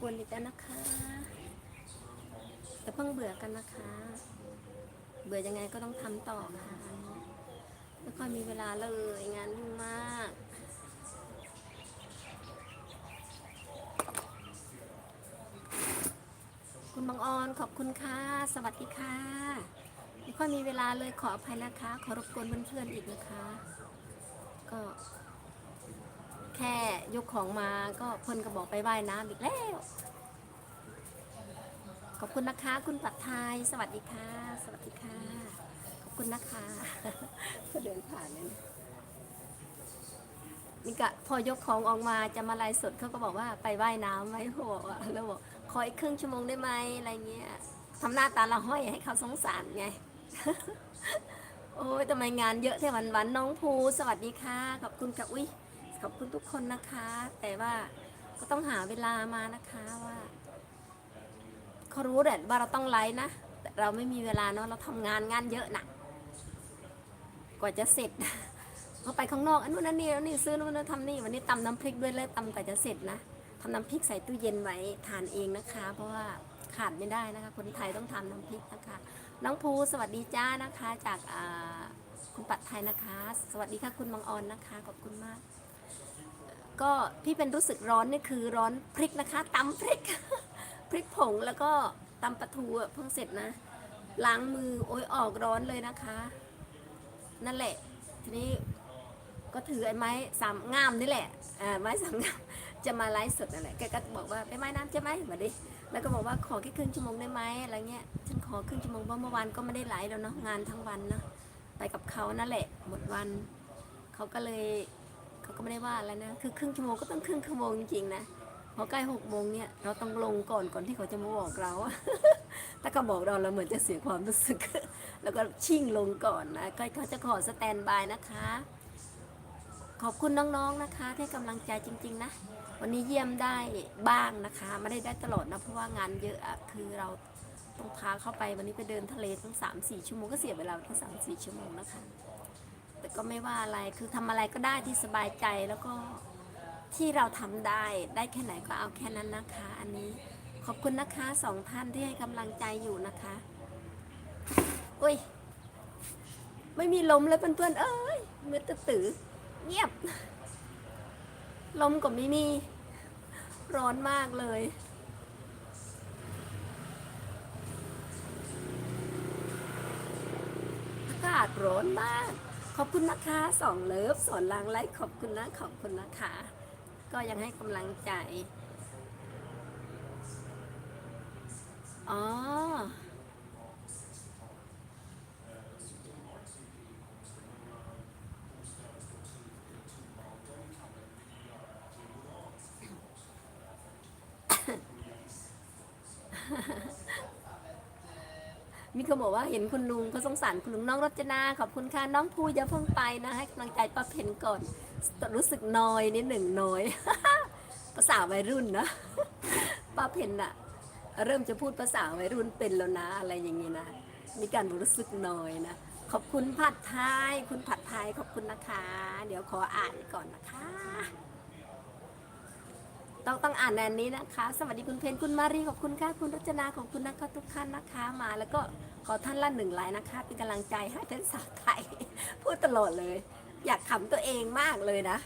กวนอีกแล้วนะคะแต่เพิ่งเบื่อกันนะคะ เบื่อยังไงก็ต้องทำต่อค่ะไม่ค่อยมีเวลาเลยงานยุ่งมากคุณบางออนขอบคุณค่ะ สวัสดีค่ะ ไม่ค่อยมีเวลาเลยขออภัยนะคะ ขอรบกวนเพื่อนๆอีกนะคะ ก็ แค่ยกของมาก็เพิ่นก็บอกไปว่ายน้ำอีกแล้ว ขอบคุณนะคะ คุณปัดไทย สวัสดีค่ะ สวัสดีค่ะ ขอบคุณนะคะก็เดินผ่านเลยนะนี่ก็พอยกของออกมาจะมาไลฟ์สดเขาก็บอกว่าไปว่ายน้ำไหมเขาบอกว่าแล้วบอกขออีกครึ่งชั่วโมงได้ไหมอะไรเงี้ยทำหน้าตาละห้อยให้เขาสงสารไง โอ้ยทำไมงานเยอะแท่วันวันน้องภูสวัสดีค่ะ ขอบคุณค่ะอุ้ย ขอบคุณทุกคนนะคะ แต่ว่าก็ต้องหาเวลามานะคะว่าเขารู้แหละว่าเราต้องไลฟ์นะแต่เราไม่มีเวลาเนาะเราทำงานงานเยอะนะกว่าจะเสร็จเขาไปข้างนอกอันนู้นอันนี้อันนี้ซื้อนู้นนะทำนี่วันนี้ตำน้ำพริกด้วยเลยตำกว่าจะเสร็จนะทำน้ำพริกใส่ตู้เย็นไว้ทานเองนะคะ เพราะว่าขาดไม่ได้นะคะ คนไทยต้องทำน้ำพริกนะคะน้องภูสวัสดีจ้านะคะ จากคุณปัดไทยนะคะ สวัสดีค่ะคุณมังออนนะคะขอบคุณมาก ก็พี่เป็นรู้สึกร้อนนี่คือร้อนพริกนะคะตำพริก พริกผงแล้วก็ตำปลาทูเพิ่งเสร็จนะ ล้างมือโอ้ยออกร้อนเลยนะคะ นั่นแหละ ทีนี้ก็ถือไอ้ไม้สามงามนี่แหละอ่าไม้สามงามจะมาไลฟ์สดนั่นแหละแกก็บอกว่าไปไม้น้ำใช่ไหมมาดิแล้วก็บอกว่าขอแค่ครึ่งชั่วโมงได้ไหมอะไรเงี้ยฉันขอครึ่งชั่วโมงเพราะเมื่อวานก็ไม่ได้ไลฟ์แล้วเนาะงานทั้งวันเนาะไปกับเขานั่นแหละหมดวันเขาก็เลย เขาก็ไม่ได้ว่าอะไรนะ คือครึ่งชั่วโมงก็ต้องครึ่งชั่วโมงจริงๆนะพอใกล้หกโมงเนี่ยเราต้องลงก่อนก่อนที่เขาจะมาบอกเรา ถ้าเขาบอกเราเราเหมือนจะเสียความรู้สึก แล้วก็ชิ่งลงก่อนนะก็เขาจะขอสแตนบายนะคะ ขอบคุณน้องๆนะคะที่กำลังใจจริง ๆ นะ วันนี้เยี่ยมได้บ้างนะคะ ไม่ได้ได้ตลอดนะ เพราะว่างานเยอะอะคือเราต้องพาเข้าไปวันนี้ไปเดินทะเลทั้งสามสี่ชั่วโมงก็เสียเวลาทั้งสามสี่ชั่วโมงนะคะ แต่ก็ไม่ว่าอะไรคือทำอะไรก็ได้ที่สบายใจแล้วก็ที่เราทำได้ได้แค่ไหนก็เอาแค่นั้นนะคะ อันนี้ขอบคุณนะคะสองท่านที่ให้กำลังใจอยู่นะคะอุ้ยไม่มีลมเลยเพื่อนๆเอ้ยมืดตื้อเงียบ ลมก็ไม่มี ร้อนมากเลย อากาศร้อนมาก อบคุณนะคะสองเลิฟสอนลางไลฟ์ขอบคุณนะขอบคุณนะคะ ก็ยังให้กำลังใจ อ๋อ มีคนบอกว่าเห็นคุณลุงเขาสงสารคุณลุงน้องรจนาขอบคุณค่ะน้องภูอย่าเพิ่งไปนะให้กำลังใจป้าเพนก่อนรู้สึกนอยนิดหนึ่งนอย ภาษาวัยรุ่นนะป้าเพนอะเริ่มจะพูดภาษาวัยรุ่นเป็นแล้วนะอะไรอย่างนี้นะมีการรู้สึกนอยนะขอบคุณผัดไทยคุณผัดไทยขอบคุณนะคะ เดี๋ยวขออ่านก่อนนะคะ ต้องต้องอ่านแนนนี้นะคะ สวัสดีคุณเพนคุณมารีขอบคุณค่ะคุณรัชนาขอบคุณนะคะทุกท่านนะคะมาแล้วก็ขอท่านละหนึ่งไลน์นะคะ เป็นกำลังใจให้เพนสาวไทย พูดตลอดเลย อยากขำตัวเองมากเลยนะ